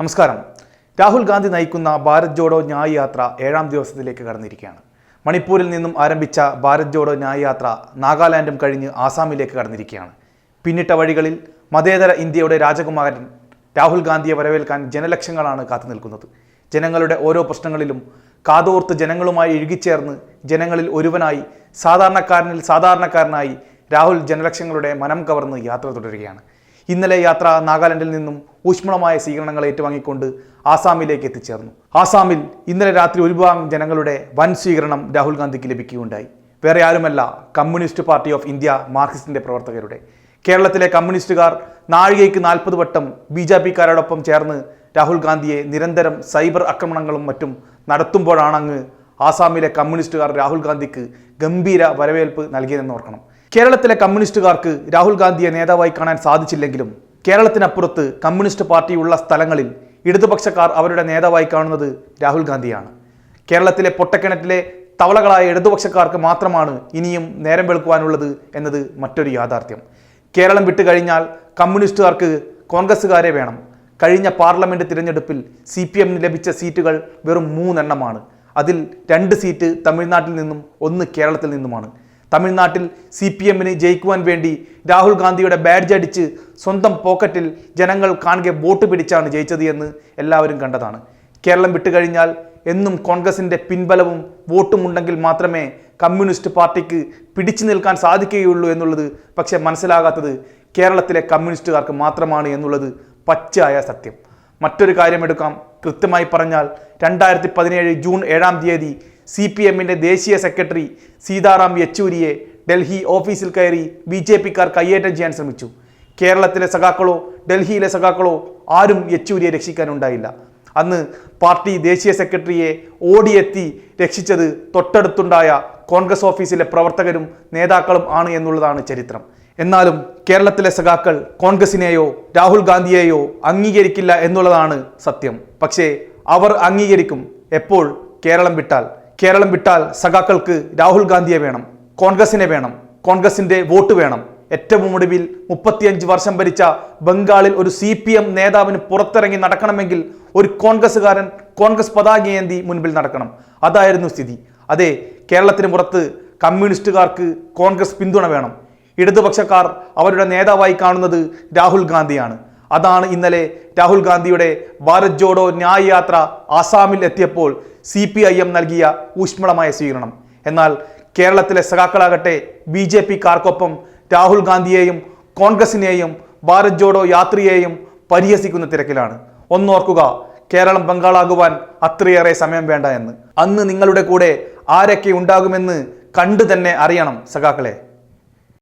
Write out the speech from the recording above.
നമസ്കാരം. രാഹുൽ ഗാന്ധി നയിക്കുന്ന ഭാരത് ജോഡോ ന്യായ് യാത്ര ഏഴാം ദിവസത്തിലേക്ക് കടന്നിരിക്കുകയാണ്. മണിപ്പൂരിൽ നിന്നും ആരംഭിച്ച ഭാരത് ജോഡോ ന്യായ് യാത്ര നാഗാലാൻഡും കഴിഞ്ഞ് ആസാമിലേക്ക് കടന്നിരിക്കുകയാണ്. പിന്നിട്ട വഴികളിൽ മതേതര ഇന്ത്യയുടെ രാജകുമാരൻ രാഹുൽ ഗാന്ധിയെ വരവേൽക്കാൻ ജനലക്ഷങ്ങളാണ് കാത്തു നിൽക്കുന്നത്. ജനങ്ങളുടെ ഓരോ പ്രശ്നങ്ങളിലും കാതോർത്ത് ജനങ്ങളുമായി ഇഴുകിച്ചേർന്ന് ജനങ്ങളിൽ ഒരുവനായി സാധാരണക്കാരനിൽ സാധാരണക്കാരനായി രാഹുൽ ജനലക്ഷങ്ങളുടെ മനം കവർന്ന് യാത്ര തുടരുകയാണ്. ഇന്നലെ യാത്ര നാഗാലാൻഡിൽ നിന്നും ഊഷ്മളമായ സ്വീകരണങ്ങൾ ഏറ്റുവാങ്ങിക്കൊണ്ട് ആസാമിലേക്ക് എത്തിച്ചേർന്നു. ആസാമിൽ ഇന്നലെ രാത്രി ഒരു ഭാഗം ജനങ്ങളുടെ വൻ സ്വീകരണം രാഹുൽ ഗാന്ധിക്ക് ലഭിക്കുകയുണ്ടായി. വേറെ ആരുമല്ല കമ്മ്യൂണിസ്റ്റ് പാർട്ടി ഓഫ് ഇന്ത്യ മാർക്സിസ്റ്റിന്റെ പ്രവർത്തകരുടെ. കേരളത്തിലെ കമ്മ്യൂണിസ്റ്റുകാർ നാഴികയ്ക്ക് നാൽപ്പത് വട്ടം ബി ജെ പിക്കാരോടൊപ്പം ചേർന്ന് രാഹുൽ ഗാന്ധിയെ നിരന്തരം സൈബർ ആക്രമണങ്ങളും മറ്റും നടത്തുമ്പോഴാണ് അങ്ങ് ആസാമിലെ കമ്മ്യൂണിസ്റ്റുകാർ രാഹുൽ ഗാന്ധിക്ക് ഗംഭീര വരവേൽപ്പ് നൽകിയതെന്ന് ഓർക്കണം. കേരളത്തിലെ കമ്മ്യൂണിസ്റ്റുകാർക്ക് രാഹുൽ ഗാന്ധിയെ നേതാവായി കാണാൻ സാധിച്ചില്ലെങ്കിലും കേരളത്തിനപ്പുറത്ത് കമ്മ്യൂണിസ്റ്റ് പാർട്ടിയുള്ള സ്ഥലങ്ങളിൽ ഇടതുപക്ഷക്കാർ അവരുടെ നേതാവായി കാണുന്നത് രാഹുൽ ഗാന്ധിയാണ്. കേരളത്തിലെ പൊട്ടക്കിണറ്റിലെ തവളകളായ ഇടതുപക്ഷക്കാർക്ക് മാത്രമാണ് ഇനിയും നേരം വെളുക്കുവാനുള്ളത് എന്നത് മറ്റൊരു യാഥാർത്ഥ്യം. കേരളം വിട്ടുകഴിഞ്ഞാൽ കമ്മ്യൂണിസ്റ്റുകാർക്ക് കോൺഗ്രസ്സുകാരെ വേണം. കഴിഞ്ഞ പാർലമെന്റ് തിരഞ്ഞെടുപ്പിൽ സി പി എമ്മിന് ലഭിച്ച സീറ്റുകൾ വെറും മൂന്നെണ്ണമാണ്. അതിൽ രണ്ട് സീറ്റ് തമിഴ്നാട്ടിൽ നിന്നും ഒന്ന് കേരളത്തിൽ നിന്നുമാണ്. തമിഴ്നാട്ടിൽ സി പി എമ്മിന് ജയിക്കുവാൻ വേണ്ടി രാഹുൽ ഗാന്ധിയുടെ ബാഡ്ജ് അടിച്ച് സ്വന്തം പോക്കറ്റിൽ ജനങ്ങൾ കാണുക വോട്ട് പിടിച്ചാണ് ജയിച്ചത് എന്ന് എല്ലാവരും കണ്ടതാണ്. കേരളം വിട്ടുകഴിഞ്ഞാൽ എന്നും കോൺഗ്രസിന്റെ പിൻബലവും വോട്ടും ഉണ്ടെങ്കിൽ മാത്രമേ കമ്മ്യൂണിസ്റ്റ് പാർട്ടിക്ക് പിടിച്ചു നിൽക്കാൻ സാധിക്കുകയുള്ളൂ എന്നുള്ളത് പക്ഷേ മനസ്സിലാകാത്തത് കേരളത്തിലെ കമ്മ്യൂണിസ്റ്റുകാർക്ക് മാത്രമാണ് എന്നുള്ളത് പച്ചയായ സത്യം. മറ്റൊരു കാര്യമെടുക്കാം. കൃത്യമായി പറഞ്ഞാൽ രണ്ടായിരത്തി പതിനേഴ് ജൂൺ ഏഴാം തീയതി സി പി എമ്മിന്റെ ദേശീയ സെക്രട്ടറി സീതാറാം യെച്ചൂരിയെ ഡൽഹി ഓഫീസിൽ കയറി ബി ജെ പിക്കാർ കയ്യേറ്റം ചെയ്യാൻ ശ്രമിച്ചു. കേരളത്തിലെ സഖാക്കളോ ഡൽഹിയിലെ സഖാക്കളോ ആരും യെച്ചൂരിയെ രക്ഷിക്കാനുണ്ടായില്ല. അന്ന് പാർട്ടി ദേശീയ സെക്രട്ടറിയെ ഓടിയെത്തി രക്ഷിച്ചത് തൊട്ടടുത്തുണ്ടായ കോൺഗ്രസ് ഓഫീസിലെ പ്രവർത്തകരും നേതാക്കളും ആണ് എന്നുള്ളതാണ് ചരിത്രം. എന്നാലും കേരളത്തിലെ സഖാക്കൾ കോൺഗ്രസിനെയോ രാഹുൽ ഗാന്ധിയെയോ അംഗീകരിക്കില്ല എന്നുള്ളതാണ് സത്യം. പക്ഷേ അവർ അംഗീകരിക്കും. എപ്പോൾ? കേരളം വിട്ടാൽ. കേരളം വിട്ടാൽ സഖാക്കൾക്ക് രാഹുൽ ഗാന്ധിയെ വേണം കോൺഗ്രസിനെ വേണം കോൺഗ്രസിന്റെ വോട്ട് വേണം. ഏറ്റവും ഒടുവിൽ മുപ്പത്തിയഞ്ച് വർഷം ഭരിച്ച ബംഗാളിൽ ഒരു സി പി എം നേതാവിന് പുറത്തിറങ്ങി നടക്കണമെങ്കിൽ ഒരു കോൺഗ്രസ്സുകാരൻ കോൺഗ്രസ് പതാകയേന്തി മുൻപിൽ നടക്കണം. അതായിരുന്നു സ്ഥിതി. അതെ കേരളത്തിന് പുറത്ത് കമ്മ്യൂണിസ്റ്റുകാർക്ക് കോൺഗ്രസ് പിന്തുണ വേണം. ഇടതുപക്ഷക്കാർ അവരുടെ നേതാവായി കാണുന്നത് രാഹുൽ ഗാന്ധിയാണ്. അതാണ് ഇന്നലെ രാഹുൽ ഗാന്ധിയുടെ ഭാരത് ജോഡോ ന്യായ് യാത്ര ആസാമിൽ എത്തിയപ്പോൾ സി പി ഐ എം നൽകിയ ഊഷ്മളമായ സ്വീകരണം. എന്നാൽ കേരളത്തിലെ സഖാക്കളാകട്ടെ ബി ജെ പിക്കാർക്കൊപ്പം രാഹുൽ ഗാന്ധിയെയും കോൺഗ്രസിനെയും ഭാരത് ജോഡോ യാത്രയെയും പരിഹസിക്കുന്ന തിരക്കിലാണ്. ഒന്നോർക്കുക കേരളം ബംഗാളാകുവാൻ അത്രയേറെ സമയം വേണ്ട എന്ന്. അന്ന് നിങ്ങളുടെ കൂടെ ആരൊക്കെ ഉണ്ടാകുമെന്ന് കണ്ടു തന്നെ അറിയണം സഖാക്കളെ.